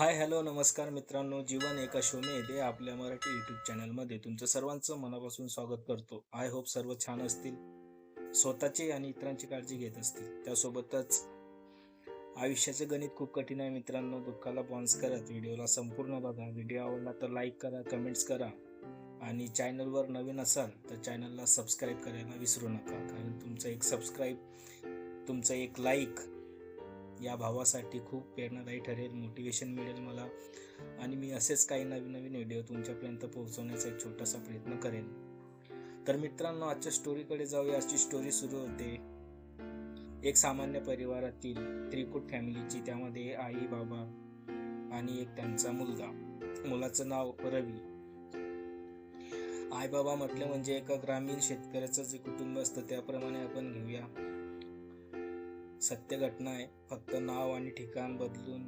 Hi hello नमस्कार मित्रांनो. जीवन एका शोने शोमध्ये आपल्या मराठी यूट्यूब चॅनलमध्ये तुमचं सर्वांचं मनापासून स्वागत करतो. आय होप सर्व छान असतील. स्वतःची आणि इतरांची काळजी घेत असतील. त्यासोबतच आयुष्याचे गणित खूप कठीण आहे मित्रांनो. दुःखाला पॉन्स करत व्हिडिओला संपूर्ण बघा. व्हिडिओ आवडला तर लाईक करा कमेंट्स करा. आणि चॅनलवर नवीन असाल तर चॅनलला सबस्क्राईब करायला विसरू नका. कारण तुमचं एक सबस्क्राईब तुमचं एक लाईक या भावासाठी खूप प्रेरणादायी ठरेल मोटिवेशन मिळेल मला. आणि मी असेच काही नवीन नवीन व्हिडिओ तुमच्यापर्यंत पोहोचवण्याचा एक छोटासा प्रयत्न करेन. तर मित्रांनो आजच्या स्टोरीकडे जाऊया. आजची स्टोरी सुरू होते. एक सामान्य परिवारातील त्रिकूट फॅमिलीची त्यामध्ये आई बाबा आणि एक त्यांचा मुलगा. मुलाचं नाव रवी. आई बाबा म्हटलं म्हणजे एका ग्रामीण शेतकऱ्याचं जे कुटुंब असतं त्याप्रमाणे आपण घेऊया. सत्य घटना आहे फक्त नाव आणि ठिकाण बदलून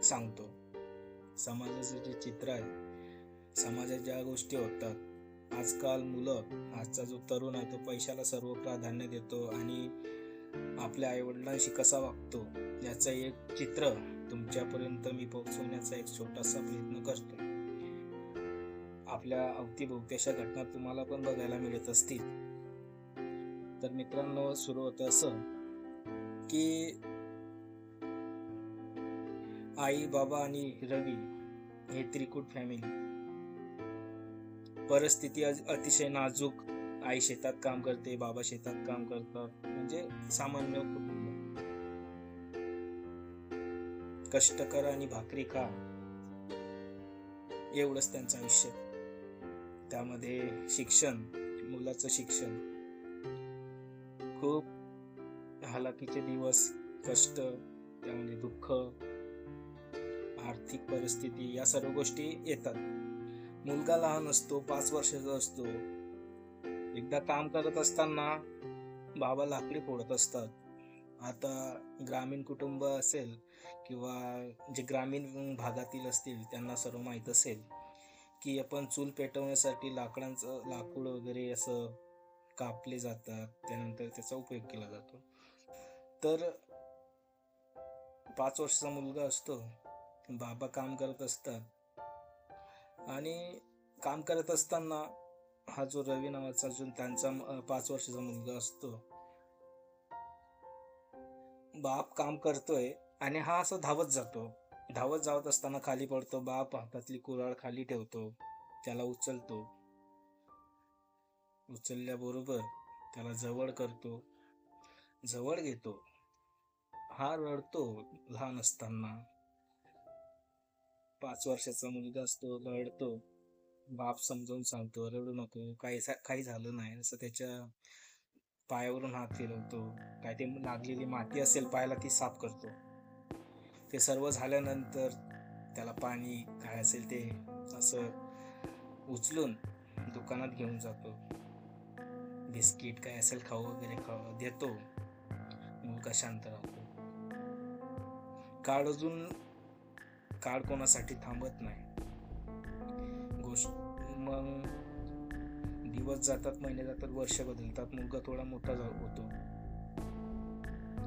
सांगतो. समाजाचं जे चित्र आहे समाजात ज्या गोष्टी होतात आजकाल मुलं आजचा जो तरुण आहे तो पैशाला सर्व प्राधान्य देतो आणि आपल्या आईवडिलांशी कसा वागतो याचं एक चित्र तुमच्यापर्यंत मी पोहोचवण्याचा एक छोटासा प्रयत्न करतो. आपल्या अवतीभोवत्याच्या घटना तुम्हाला पण बघायला मिळत असतील. तर मित्रांनो सुरू होतं असं. की आई बाबा आणि रवी हे त्रिकूट फॅमिली परिस्थिती अज- अतिशय नाजूक. आई शेतात काम करते बाबा शेतात काम करतात. म्हणजे सामान्य कुटुंब. कष्ट आणि भाकरी खा. एवढंच त्यांचं आयुष्य. त्यामध्ये शिक्षण मुलाचं शिक्षण. खूप हालाकीचे दिवस कष्ट त्यामध्ये दुःख आर्थिक परिस्थिती या सर्व गोष्टी येतात. मुलगा लहान असतो पाच वर्षाचा असतो. एकदा काम करत असताना बाबा लाकडी फोडत असतात. आता ग्रामीण कुटुंब असेल किंवा जे ग्रामीण भागातील असतील त्यांना सर्व माहीत असेल की आपण चूल पेटवण्यासाठी लाकडांचं लाकूड वगैरे असं कापले जातात त्यानंतर त्याचा उपयोग केला जातो. तर पाच वर्षाचा मुलगा असतो. बाबा काम करत असतात. आणि काम करत असताना हा जो रवी नावाचा जो त्यांचा पाच वर्षाचा मुलगा असतो. बाप काम करतोय आणि हा असं धावत जातो. धावत जावत असताना खाली पडतो. बाप हातातली कुराळ खाली ठेवतो. त्याला उचलतो. उचलल्याबरोबर त्याला जवळ करतो. जवळ घेतो हा रडतो लहान असताना. पाच वर्षाचा मुलगा असतो रडतो. बाप समजावून सांगतो रडू नको काही काही झालं नाही. असं त्याच्या पायावरून हात फिरवतो. काय ते लागलेली माती असेल पायाला ती साफ करतो. ते सर्व झाल्यानंतर त्याला पाणी काय असेल ते असं उचलून दुकानात घेऊन जातो. बिस्किट काय असेल खाऊ वगैरे खाऊ देतो. मुलगा शांत राहतो? काळ अजून काळ कोणासाठी थांबत नाही. गोष्ट मग दिवस जातात महिने जातात वर्ष बदलतात मुलगा थोडा मोठा होतो.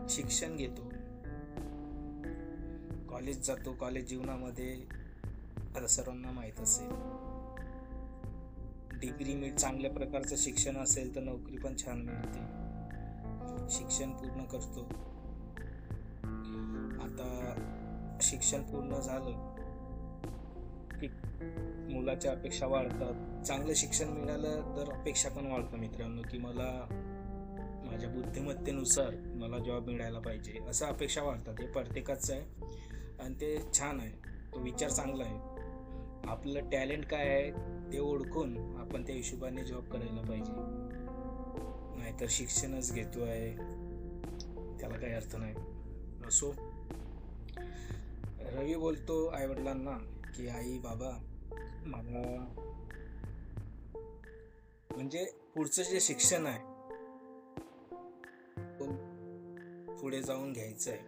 शिक्षण घेतो. कॉलेज जातो कॉलेज जीवनामध्ये आता सर्वांना माहीत असेल. डिग्री मिळ चांगल्या प्रकारचं शिक्षण असेल तर नोकरी पण छान मिळते. शिक्षण पूर्ण करतो. आता शिक्षण पूर्ण झालं की मुलाच्या अपेक्षा वाढतात. चांगलं शिक्षण मिळालं तर अपेक्षा पण वाढतं मित्रांनो की मला माझ्या बुद्धिमत्तेनुसार मला जॉब मिळायला पाहिजे असं अपेक्षा वाढतात. हे प्रत्येकाचं आहे आणि ते छान आहे. तो विचार चांगला आहे. आपलं टॅलेंट काय आहे ते ओळखून आपण त्या हिशोबाने जॉब करायला पाहिजे. नाहीतर शिक्षणच घेतो आहे. त्याला काही अर्थ नाही. असो रवी बोलतो आईवडिलांना की आई बाबा मला म्हणजे पुढचं जे शिक्षण आहे पुढे जाऊन घ्यायचं आहे.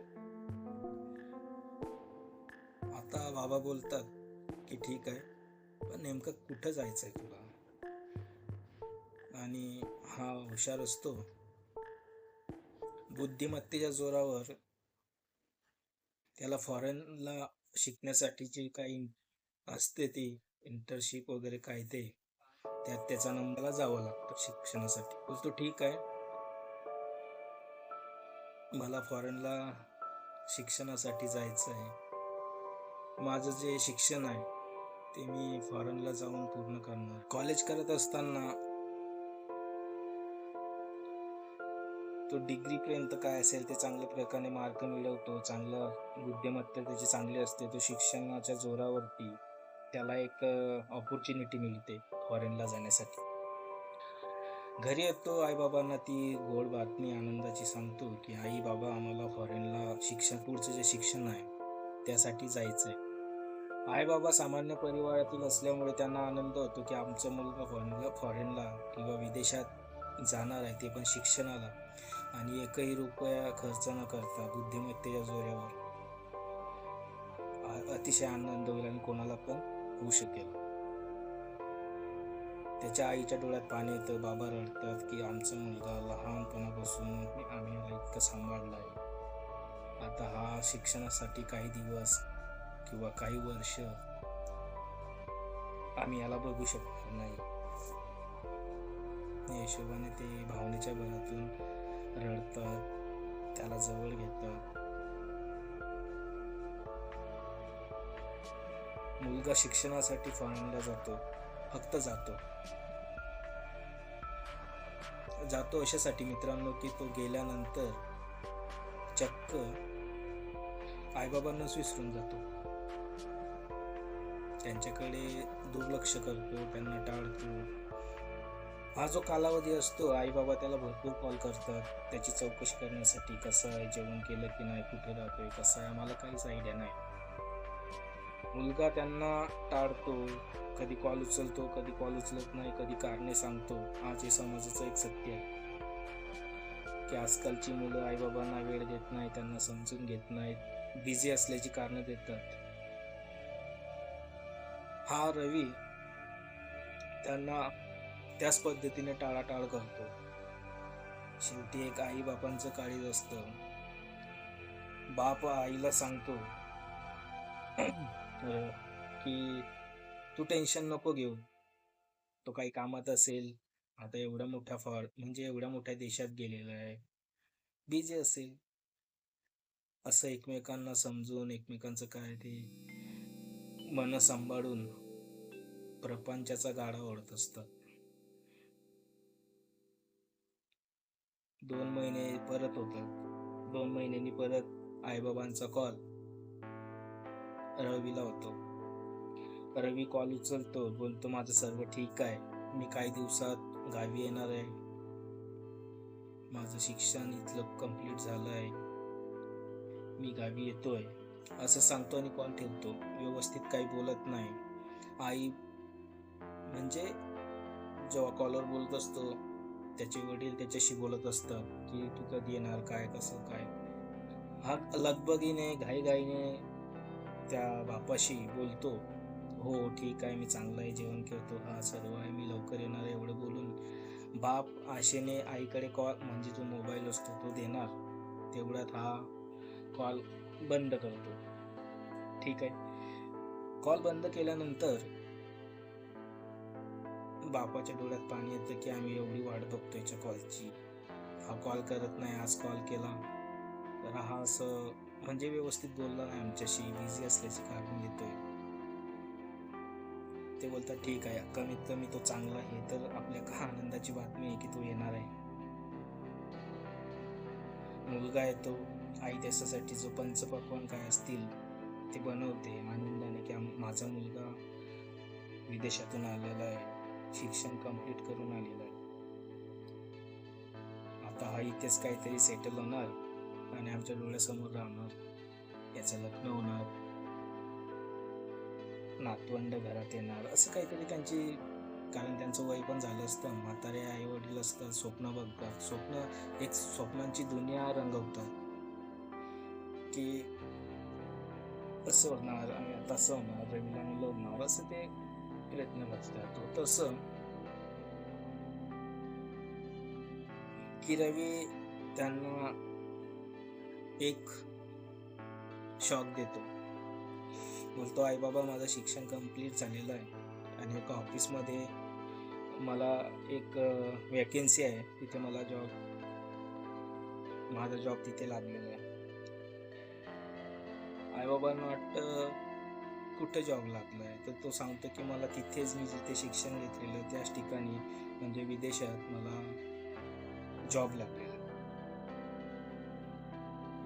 आता बाबा बोलतात की ठीक आहे पण नेमकं कुठं जायचं आहे तुला? आणि हा हुशार असतो. बुद्धिमत्तेच्या जोरावर त्याला फॉरेनला शिकण्यासाठी जे काही असते ती इंटर्नशिप वगैरे काय ते त्यात त्याचा नंबरला जावं लागतं शिक्षणासाठी. बोलतो ठीक आहे. मला फॉरेनला शिक्षणासाठी जायचं आहे. माझं जे शिक्षण आहे ते मी फॉरेनला जाऊन पूर्ण करणार. कॉलेज करत असताना तो डिग्रीपर्यंत काय असेल ते चांगल्या प्रकारे मार्क मिळवतो चांगलं बुद्धिमत्ता त्याची चांगली असते तो शिक्षणाच्या जोरावरती त्याला एक ऑपॉर्च्युनिटी मिळते फॉरेनला जाण्यासाठी. घरी येतो आईबाबांना ती गोड बातमी आनंदाची सांगतो की आई बाबा आम्हाला फॉरेनला शिक्षण पुढचं जे शिक्षण आहे त्यासाठी जायचं आहे आई बाबा सामान्य परिवारातील असल्यामुळे त्यांना आनंद होतो की आमचा मुलगा फॉरेनला फॉरेनला किंवा विदेशात जाणार आहे ते पण शिक्षणाला. आणि एकही रुपया खर्च न करता बुद्धिमत्तेच्या जोऱ्यावर अतिशय आनंद होईल आणि कोणाला पण होऊ शकेल. त्याच्या आईच्या डोळ्यात पाणी येतं बाबा रडतात की आमचा मुलगा लहानपणापासून आम्ही इतकं इतकं सांभाळलाय आता हा शिक्षणासाठी काही दिवस किंवा काही वर्ष आम्ही याला बघू शकणार नाही. या हिशोबाने ते भावनेच्या भरातून रडतात त्याला जवळ घेतात. मुलगा शिक्षणासाठी फॉरेनला जातो फक्त जातो. जातो अशासाठी मित्रांनो की तो गेल्यानंतर चक्क आईबाबांनाच विसरून जातो. त्यांच्याकडे दुर्लक्ष करतो त्यांना टाळतो. हा जो कालावधी असतो आई बाबा त्याला भरपूर कॉल करतात. त्याची चौकशी करण्यासाठी कसं आहे जेवण केलं की नाही कुठे राहतोय कसं आहे आम्हाला काहीच आयडिया नाही. मुलगा त्यांना टाळतो. कधी कॉल उचलतो कधी कॉल उचलत नाही कधी कारणे सांगतो. आज हे समाजाचं एक सत्य आहे. की आजकालची मुलं आईबाबांना वेळ देत नाही त्यांना समजून घेत नाहीत. बिझी असल्याची कारणं देतात. हा रवी त्यांना त्याच पद्धतीने टाळाटाळ करतो. शेवटी एक आई बापांचं काळीज असतं. बाप आईला सांगतो की तू टेन्शन नको घेऊ. तो काही कामात असेल आता एवढ्या मोठ्या फॉर म्हणजे एवढ्या मोठ्या देशात गेलेला आहे. बिझी असेल. असं एकमेकांना समजून एकमेकांचं काय ते मन सांभाळून प्रपंचाचा गाडा ओढत असतात दोन महिने परत होतात दोन महिन्यांनी परत आईबाबांचा कॉल रवीला होतो. रवी कॉल उचलतो बोलतो माझं सर्व ठीक आहे. मी काही दिवसात गावी येणार आहे. माझं शिक्षण इथलं कंप्लीट झालं आहे मी गावी येतोय. असं सांगतो आणि कॉल ठेवतो. व्यवस्थित काही बोलत नाही. आई म्हणजे जेव्हा कॉलवर बोलत असतो त्याचे वडील त्याच्याशी बोलत असतात की तू कधी येणार काय कसं काय? हा लगबगीने घाईघाईने त्या बापाशी बोलतो. हो ठीक आहे मी चांगलं आहे जेवण करतो. हा सर्व आहे मी लवकर येणार आहे एवढं बोलून. बाप आशेने आईकडे कॉल म्हणजे जो मोबाईल असतो तो देणार. तेवढ्यात हा कॉल बंद करतो. ठीक आहे. कॉल बंद केल्यानंतर बापाच्या डोळ्यात पाणी येतं की आम्ही एवढी वाट बघतो याच्या कॉलची हा कॉल करत नाही आज कॉल केला. तर हा असं म्हणजे व्यवस्थित बोलला नाही आमच्याशी बिझी असल्याचे कारण देतोय. ते बोलतात ठीक आहे कमीत कमी तो चांगला आहे तर आपल्या का आनंदाची बातमी आहे की तो येणार आहे? मुलगा येतो आई त्याच्यासाठी जो पंचपक्वान काय असतील ते बनवते. आनंदाने की माझा मुलगा विदेशातून आलेला आहे. शिक्षण कंप्लीट करून आलेला आहे. आता हा इथेच काहीतरी सेटल होणार आणि आमच्या डोळ्यासमोर राहणार. याचं लग्न होणार. नातवंड घरात येणार. असं काहीतरी त्यांची कारण त्यांचं वय पण झालं असतं. म्हातारे आई वडील असतात स्वप्न बघतात. स्वप्न एक स्वप्नांची दुनिया रंगवतात. की असं होणार आणि तसं होणार रविला मुलं होणार असं ते प्रयत्न करतात तसं की रवी त्यांना एक शॉक देतो बोलतो आई बाबा माझं शिक्षण कंप्लीट झालेलं आहे आणि एका ऑफिसमध्ये मला एक वॅकेन्सी आहे तिथे मला जॉब माझा जॉब तिथे लागलेला आहे आईबाबांना वाटतं कुठे जॉब लागला आहे तर तो सांगतो की मला तिथेच मी जिथे शिक्षण घेतलेलं त्याच ठिकाणी म्हणजे विदेशात मला जॉब लागलेला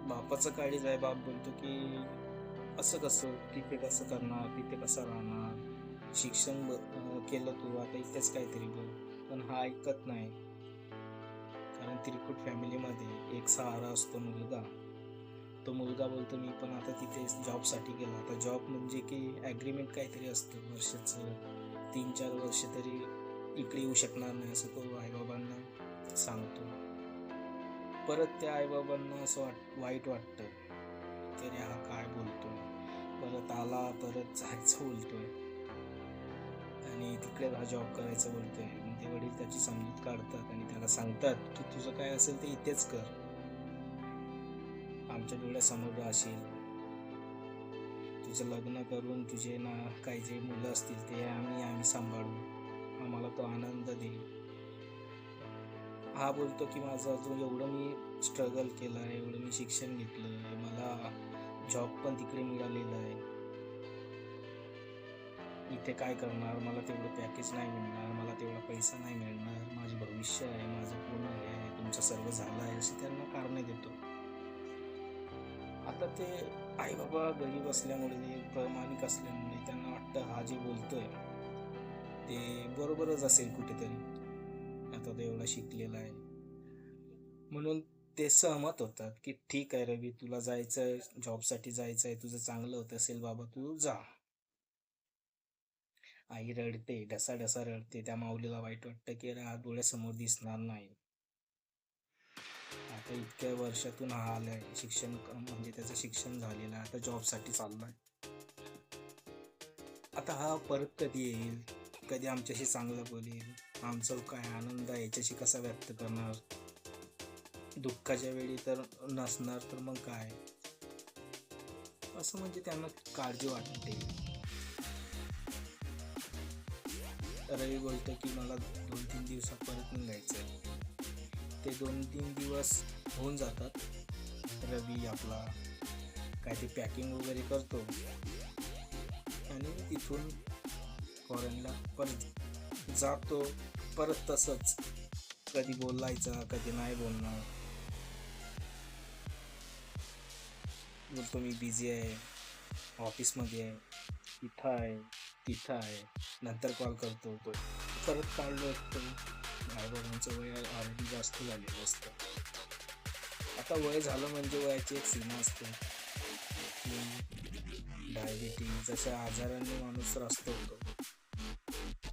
बापाचं काळीज आहे बाप बोलतो की असं कसं तिथे कसं करणार तिथे कसं राहणार? शिक्षण केलं तू आता इथेच काहीतरी बघ पण हा ऐकत नाही. कारण त्रिकूट फॅमिलीमध्ये एक सहारा असतो मुलगा. तो मुलगा बोलतो मी पण आता तिथे जॉबसाठी गेला. आता जॉब म्हणजे की ॲग्रीमेंट काहीतरी असतं वर्षाचं तीन चार वर्ष तरी इकडे येऊ शकणार नाही असं तो आईबाबांना सांगतो. परत त्या आईबाबांना असं वाट वाईट वाटतं तरी हा काय बोलतो? परत आला परत जायचं बोलतोय. आणि तिकडे हा जॉब करायचं बोलतोय. ते वडील त्याची समजूत काढतात आणि त्याला सांगतात की तुझं काय असेल ते इथेच कर. आमच्या डोळ्यासमोर असेल. तुझं लग्न करून तुझे ना काही जे मुलं असतील ते आम्ही आम्ही सांभाळू. आम्हाला तो आनंद देईल हा बोलतो की माझं अजून एवढं मी स्ट्रगल केलं आहे एवढं मी शिक्षण घेतलं आहे. मला जॉब पण तिकडे मिळालेलं आहे. इथे काय करणार? मला तेवढं पॅकेज नाही मिळणार. मला तेवढा पैसा नाही मिळणार. माझं भविष्य आहे माझं पूर्ण आहे. तुमचं सर्व झालं आहे अशी त्यांना कारणे देतो. आता ते आई बाबा गरीब असल्यामुळे प्रामाणिक असल्यामुळे त्यांना वाटतं हा जे बोलतोय ते बरोबरच असेल कुठेतरी. आता तो एवढा शिकलेला आहे. म्हणून ते सहमत होतात की ठीक आहे रवी तुला जायचं आहे जॉबसाठी जायचं आहे तुझं चांगलं होत असेल बाबा तू जा. आई रडते ढसा ढसा रडते त्या माऊलीला वाईट वाटतं की अरे हा डोळ्यासमोर दिसणार नाही. आता इतक्या वर्षातून हा आलाय. शिक्षण म्हणजे त्याचं शिक्षण झालेलं आहे. आता जॉबसाठी चाललाय. आता हा परत कधी येईल? कधी आमच्याशी चांगलं बोलेल? आमचा काय आनंद आहे याच्याशी कसा व्यक्त करणार? दुःखाच्या वेळी तर नसणार तर मग काय? असं म्हणजे त्यांना काळजी वाटते. रवी बोलतो की मला दोन तीन दिवसात परत निघायचं आहे ते दोन तीन दिवस होऊन जातात. रवी आपला काय ते पॅकिंग वगैरे करतो. आणि तिथून फॉरेनला परत जातो. परत तसंच कधी बोलायचा कधी नाही बोलणार. बोलतो मी बिझी आहे ऑफिसमध्ये आहे इथं आहे तिथं आहे नंतर कॉल करतो. तो परत काढलो असतो. आईबाबांचं वय ऑलरेडी जास्त झालेलं असतं. आता वय झालं म्हणजे वयाची एक सीमा असते. डायबिटीज जशा आजारांनी माणूस त्रस्त होतो.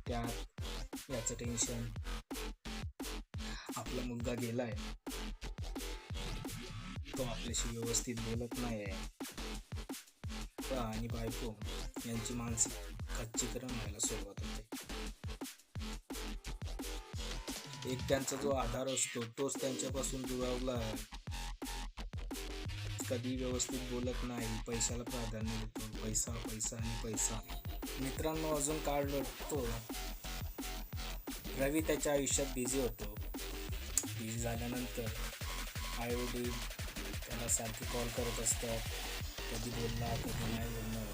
त्यात याचं टेन्शन आपला मुलगा गेलाय. तो आपल्याशी व्यवस्थित बोलत नाही आहे आणि बायको यांची मानसिक खच्चीकरण व्हायला सुरुवात होते. एक त्यांचा जो आधार असतो तोच त्यांच्यापासून दुरावला आहे. कधी व्यवस्थित बोलत नाही पैशाला प्राधान्य देतो पैसा पैसा आणि पैसा. मित्रांनो अजून काळ लोटतो रवी त्याच्या आयुष्यात बिझी होतो. बिझी झाल्यानंतर आई वडील त्याला सारखे कॉल करत असतात. कधी बोलला कधी नाही बोलणार.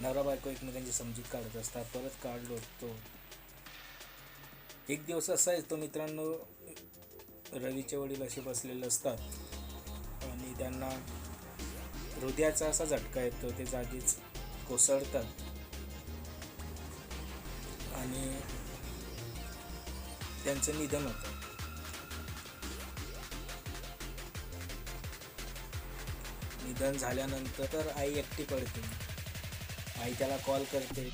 नवरा बायको एकमेकांची समजूत काढत असतात. परत कार्ड लोटतो एक दिवस असा येतो मित्रांनो रवीचे वडील असे बसलेले असतात आणि त्यांना हृदयाचा असा झटका येतो ते जागीच कोसळतात. आणि त्यांचं निधन होतं. निधन झाल्यानंतर तर आई एकटी पडते. आई त्याला कॉल करते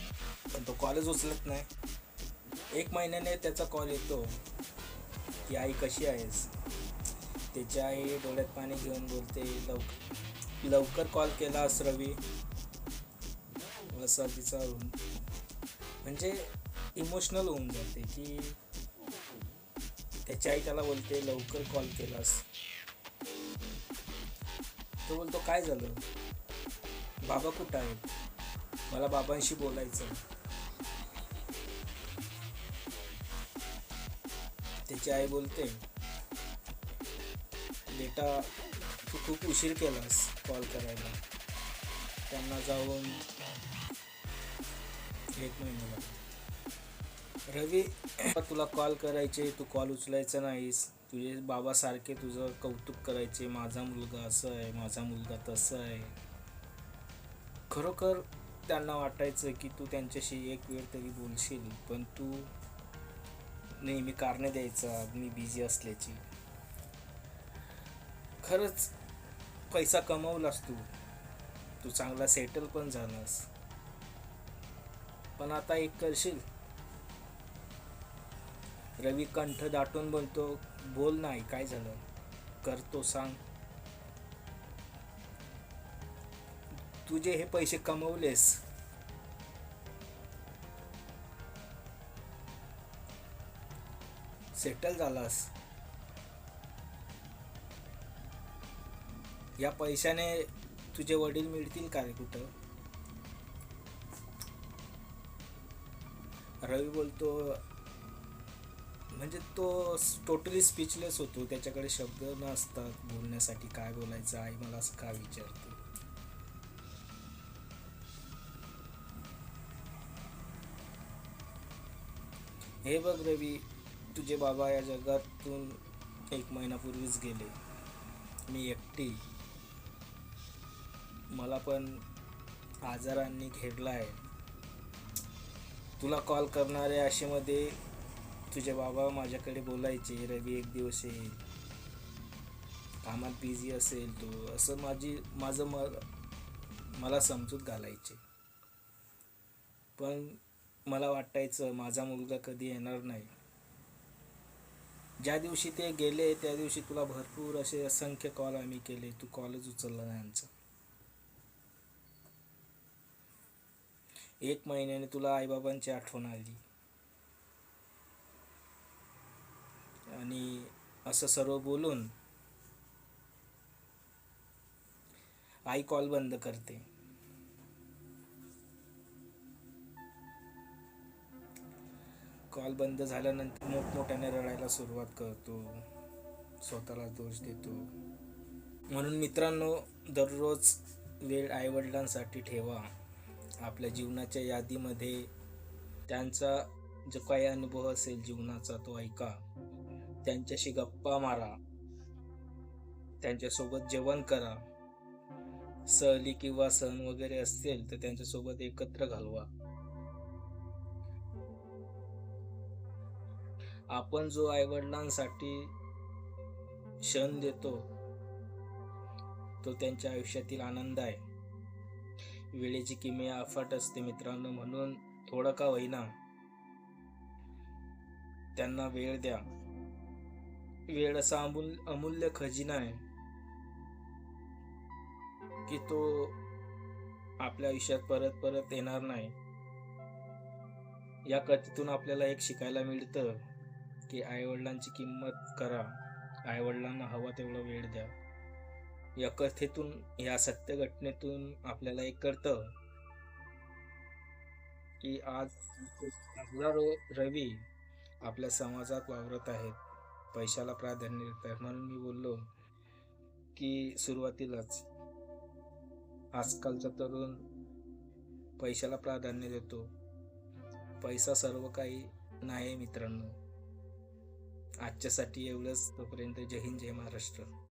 पण तो कॉलच उचलत नाही. एक महिन्याने त्याचा कॉल येतो की आई कशी आहेस? त्याची आई डोळ्यात पाणी घेऊन बोलते लवकर लवकर कॉल केलास रवी. असा तिचा म्हणजे इमोशनल होऊन जाते की त्याची आई त्याला बोलते लवकर कॉल केलास. तो बोलतो काय झालं? बाबा कुठं आहेत? मला बाबांशी बोलायचं तिची आई बोलते बेटा तू खूप उशीर केलास कॉल करायला. त्यांना जाऊन एक महिन्याला रवी तुला कॉल करायचे तू कॉल उचलायचा नाहीस. तुझे बाबा सारखे तुझं कौतुक करायचे माझा मुलगा असं आहे माझा मुलगा तसं आहे. खरोखर त्यांना वाटायचं की तू त्यांच्याशी एक वेळ तरी बोलशील पण तू नेहमी कारणे द्यायचं मी बिझी असल्याची. खरंच पैसा कमवलास तू. तू चांगला सेटल पण झालास. पण आता एक करशील? रवी कंठ दाटून बोलतो बोल नाही काय झालं? करतो सांग. तुझे हे पैसे कमवलेस सेटल झालास. या पैशाने तुझे वडील मिळतील का रे कुठं? रवी बोलतो म्हणजे तो टोटली स्पीचलेस होतो. त्याच्याकडे शब्द नसतात बोलण्यासाठी. काय बोलायचं? आई मला असं का विचारतो? हे बघ रवी तुझे बाबा या जगातून एक महिन्यापूर्वीच गेले. मी एकटी. मला पण आजारांनी घेरला आहे तुला कॉल करणाऱ्या आशेमध्ये तुझे बाबा माझ्याकडे बोलायचे रवी एक दिवस येईल. कामात बिझी असेल तो. असं माझी माझं म मला समजूत घालायचे. पण मला वाटायचं माझा मुलगा कधी येणार नाही. ज्या दिवशी ते गेले त्या दिवशी तुला भरपूर असे असंख्य कॉल आम्ही केले. तू कॉलच उचलला नाही आमचा. एक महिन्याने तुला आईबाबांची आठवण आली. आणि असं सर्व बोलून आई कॉल बंद करते. कॉल बंद झाल्यानंतर मोठमोठ्याने रडायला सुरुवात करतो. स्वतःला दोष देतो. म्हणून मित्रांनो दररोज वेळ आईवडिलांसाठी ठेवा. आपल्या जीवनाच्या यादीमध्ये त्यांचा जो काही अनुभव असेल जीवनाचा तो ऐका. त्यांच्याशी गप्पा मारा. त्यांच्यासोबत जेवण करा. सहली किंवा सण वगैरे असतील तर त्यांच्यासोबत एकत्र घालवा. आपण जो आईवडिलांसाठी क्षण देतो तो त्यांच्या आयुष्यातील आनंद आहे. वेळेची किमया अफाट असते मित्रांनो म्हणून थोडं का होईना त्यांना वेळ द्या. वेळ असा अमूल अमूल्य खजिना आहे की तो आपल्या आयुष्यात परत परत येणार नाही. या कथेतून आपल्याला एक शिकायला मिळतं. की आईवडिलांची किंमत करा. आईवडिलांना हवा तेवढा वेळ द्या. या कथेतून या सत्य घटनेतून आपल्याला एक कळतं की आज हजारो रवी आपल्या समाजात वावरत आहेत. पैशाला प्राधान्य देत आहेत. म्हणून मी बोललो की सुरुवातीलाच आजकालचा तरुण पैशाला प्राधान्य देतो. पैसा सर्व काही नाही मित्रांनो. आजच्यासाठी एवढंच. तोपर्यंत जय हिंद जय महाराष्ट्र.